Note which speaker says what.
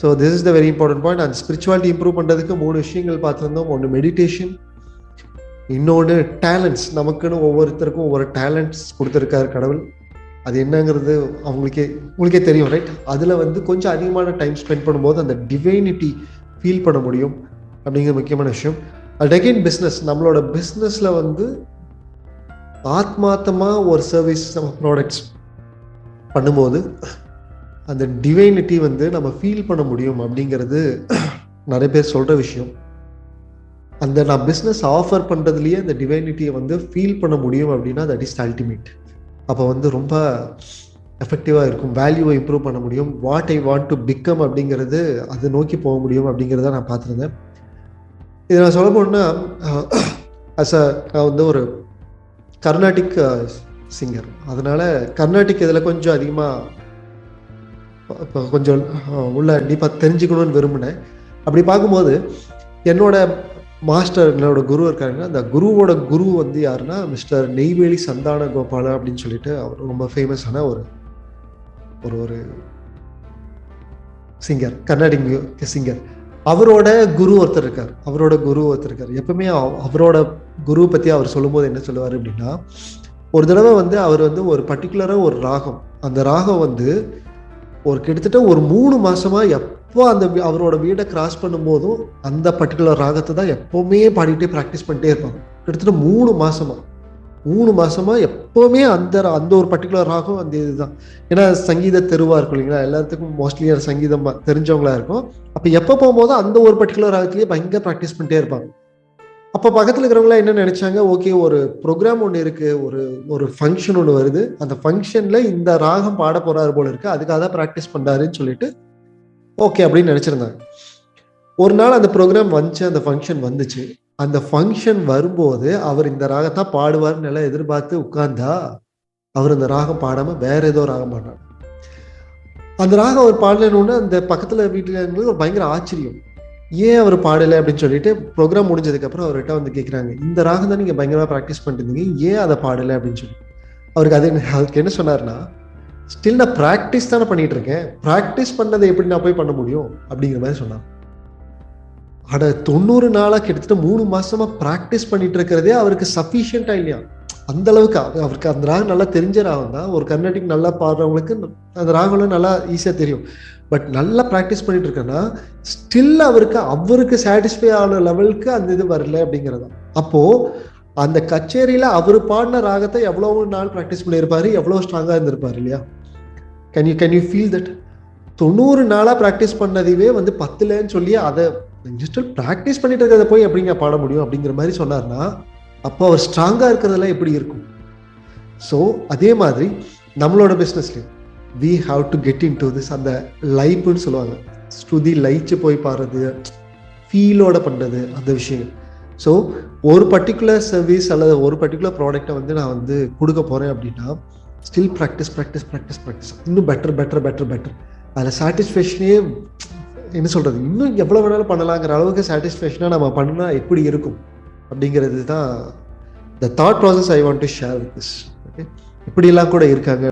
Speaker 1: So this is the very important point அந்த spirituality improve பண்ணுறதுக்கு மூணு விஷயங்கள் பார்த்துருந்தோம். ஒன்று மெடிடேஷன் இன்னொன்று டேலண்ட்ஸ் நமக்குன்னு ஒவ்வொருத்தருக்கும் ஒவ்வொரு டேலண்ட்ஸ் கொடுத்துருக்காரு கடவுள். அது என்னங்கிறது அவங்களுக்கே உங்களுக்கே தெரியும் ரைட் அதில் வந்து கொஞ்சம் அதிகமான டைம் ஸ்பெண்ட் பண்ணும்போது அந்த டிவைனிட்டி ஃபீல் பண்ண முடியும் அப்படிங்கிற முக்கியமான விஷயம். அட் அகெயின் பிஸ்னஸ் நம்மளோட பிஸ்னஸில் வந்து ஆத்மார்த்தமாக ஒரு சர்வீஸ் நம்ம ப்ராடக்ட்ஸ் பண்ணும்போது அந்த டிவைனிட்டி வந்து நம்ம ஃபீல் பண்ண முடியும் அப்படிங்கிறது நிறைய பேர் சொல்கிற விஷயம். அந்த நான் பிஸ்னஸ் ஆஃபர் பண்ணுறதுலேயே அந்த டிவைனிட்டியை வந்து ஃபீல் பண்ண முடியும் அப்படின்னா தட் இஸ் அல்டிமேட் அப்போ வந்து ரொம்ப எஃபெக்டிவாக இருக்கும். வேல்யூவை இம்ப்ரூவ் பண்ண முடியும். What I want to become அப்படிங்கிறது அதை நோக்கி போக முடியும் அப்படிங்கிறத நான் பார்த்துருந்தேன். இதை நான் சொல்ல போனால் அஸ் அ நான் வந்து ஒரு கர்நாடிக் சிங்கர் அதனால் கர்நாடிக் இதில் கொஞ்சம் அதிகமாக கொஞ்சம் உள்ள டீப்பாக தெரிஞ்சுக்கணும்னு விரும்பினேன். அப்படி பார்க்கும்போது என்னோட மாஸ்டர் என்னோட குரு இருக்காருன்னா அந்த குருவோட குரு வந்து யாருன்னா மிஸ்டர் நெய்வேலி சந்தான கோபால அப்படின்னு சொல்லிட்டு அவர் ரொம்ப ஃபேமஸான ஒரு ஒரு ஒரு சிங்கர் கர்நாடிக் சிங்கர் அவரோட குரு ஒருத்தர் இருக்கார். அவரோட குரு ஒருத்தர் இருக்கார். எப்பவுமே அவரோட குரு பற்றி அவர் சொல்லும்போது என்ன சொல்லுவார் அப்படின்னா ஒரு தடவை வந்து அவர் வந்து ஒரு பர்டிகுலராக ஒரு ராகம். அந்த ராகம் வந்து ஒரு கிட்டத்தட்ட ஒரு மூணு மாசமா எப்போ அந்த அவரோட வீடை கிராஸ் பண்ணும்போதும் அந்த பர்டிகுலர் ராகத்தை தான் எப்போவுமே பாடிட்டே ப்ராக்டிஸ் பண்ணிட்டே இருப்பாங்க. கிட்டத்தட்ட மூணு மாசமா. மூணு மாசமா எப்போவுமே அந்த அந்த ஒரு பர்டிகுலர் ராகம் அந்த இதுதான். ஏன்னா சங்கீத தெருவா இருக்கும் இல்லைங்களா? எல்லாத்துக்கும் மோஸ்ட்லி சங்கீதம் தெரிஞ்சவங்களா இருக்கும். அப்போ எப்போ போகும்போது அந்த ஒரு பர்டிகுலர் ராகத்திலேயே பயங்கர ப்ராக்டிஸ் பண்ணிட்டே இருப்பாங்க. அப்போ பக்கத்தில் இருக்கிறவங்களாம் என்ன நினைச்சாங்க? ஓகே ஒரு ப்ரோக்ராம் ஒன்று இருக்கு ஒரு ஒரு ஃபங்க்ஷன் ஒன்று வருது. அந்த ஃபங்க்ஷன்ல இந்த ராகம் பாட போறாரு போல இருக்கு. அதுக்காக தான் ப்ராக்டிஸ் பண்றாருன்னு சொல்லிட்டு ஓகே அப்படின்னு நினைச்சிருந்தாங்க. ஒரு நாள் அந்த ப்ரோக்ராம் வந்துச்சு அந்த ஃபங்க்ஷன் வந்துச்சு. அந்த ஃபங்க்ஷன் வரும்போது அவர் இந்த ராகத்தான் பாடுவார்னு எல்லாம் எதிர்பார்த்து உட்கார்ந்தா அவர் இந்த ராகம் பாடாம வேற ஏதோ ராகம் பாடினார் அந்த ராகம் அவர் பாடலன்னு அந்த பக்கத்துல வீட்டுல ஒரு பயங்கர ஆச்சரியம். ஏன் அவர் பாடலை அப்படின்னு சொல்லிட்டு ப்ரோக்ராம் முடிஞ்சதுக்கு அப்புறம் அவர்கிட்ட வந்து கேட்குறாங்க இந்த ராகம் தான் நீங்க பயங்கரமா ப்ராக்டிஸ் பண்ணிருந்தீங்க ஏன் அதை பாடலை அப்படின்னு சொல்லி. அவருக்கு அது அதுக்கு என்ன சொன்னார்னா ஸ்டில் நான் ப்ராக்டிஸ் தானே பண்ணிட்டு இருக்கேன். ப்ராக்டிஸ் பண்ணதை எப்படி நான் போய் பண்ண முடியும்? அப்படிங்கிற மாதிரி சொன்னான். அட தொண்ணூறு நாளா கிட்டத்தட்ட மூணு மாசமா ப்ராக்டிஸ் பண்ணிட்டு இருக்கிறதே அவருக்கு சஃபிஷியண்டா இல்லையா? அந்த அளவுக்கு அவருக்கு அந்த ராகம் நல்லா தெரிஞ்ச ராகம் தான். ஒரு கர்நாடிக் நல்லா பாடுறவங்களுக்கு அந்த ராகம்லாம் நல்லா ஈஸியாக தெரியும். பட் நல்லா ப்ராக்டிஸ் பண்ணிட்டு இருக்கேன்னா ஸ்டில் அவருக்கு அவருக்கு சாட்டிஸ்ஃபை ஆன லெவலுக்கு அந்த இது வரல அப்படிங்கிறது அப்போ அந்த கச்சேரியில அவர் பாடின ராகத்தை எவ்வளவு நாள் ப்ராக்டிஸ் பண்ணியிருப்பாரு? எவ்வளோ ஸ்ட்ராங்காக இருந்திருப்பாரு இல்லையா? Can you can you feel that தொண்ணூறு நாளாக ப்ராக்டிஸ் பண்ணதுவே வந்து பத்துலன்னு சொல்லி அதை ஜஸ்ட் ப்ராக்டிஸ் பண்ணிட்டு இருக்கிறத போய் எப்படிங்க பாட முடியும் அப்படிங்கிற மாதிரி சொன்னார்னா அப்போ அவர் ஸ்ட்ராங்காக இருக்கிறதெல்லாம் எப்படி இருக்கும்? ஸோ அதே மாதிரி நம்மளோட பிஸ்னஸ்லையும் we have to get into this அந்த லைப்புன்னு சொல்லுவாங்க. ஸ்ருதி லைச்சு போய் பாடுறது ஃபீலோட பண்ணுறது அந்த விஷயம் ஸோ ஒரு பர்டிகுலர் சர்வீஸ் அல்லது ஒரு பர்டிகுலர் ப்ராடக்டை வந்து நான் வந்து கொடுக்க போகிறேன் அப்படின்னா still practice practice practice practice இன்னும் பெட்டர் பெட்டர் பெட்டர் பெட்டர் அதில் சாட்டிஸ்ஃபேக்ஷனே என்ன சொல்கிறது இன்னும் எவ்வளோ வேணாலும் பண்ணலாங்கிற அளவுக்கு சாட்டிஸ்ஃபேக்ஷனாக நம்ம பண்ணால் எப்படி இருக்கும்? அப்படிங்கிறது தான் the thought process I want to share with this okay இப்படியெல்லாம் கூட இருக்காங்க.